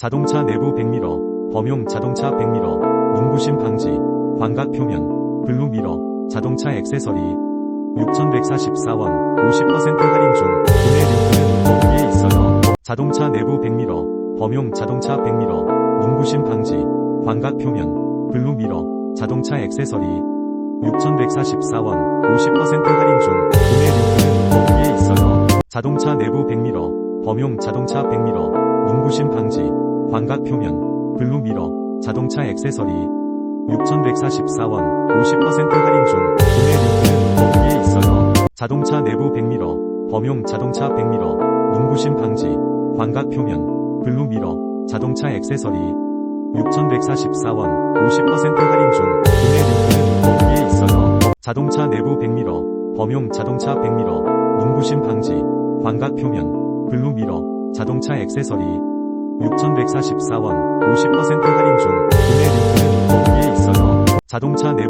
자동차 내부 백미러, 범용 자동차 백미러, 눈부심 방지, 광각 표면, 블루 미러, 자동차 액세서리, 6,144원, 50% 할인 중, 구매 링크는 거기에 있어요. 자동차 내부 백미러, 범용 자동차 백미러, 눈부심 방지, 광각 표면, 블루 미러, 자동차 액세서리, 6,144원, 50% 할인 중, 구매 링크는 거기에 있어요. 자동차 내부 백미러, 범용 자동차 백미러, 눈부심 방지, 광각 표면, 블루 미러, 자동차 액세서리, 6,144원, 50% 할인 중, 구매 링크는 거기에 있어요. 자동차 내부 백미러, 범용 자동차 백미러, 눈부심 방지, 광각 표면, 블루 미러, 자동차 액세서리, 6,144원, 50% 할인 중, 구매 링크는 거기에 있어요. 자동차 내부 백미러, 범용 자동차 백미러, 눈부심 방지, 광각 표면, 블루 미러, 자동차 액세서리, 6,144원, 50% 할인 중, 구매 링크는 거기에 있어요. 자동차 내부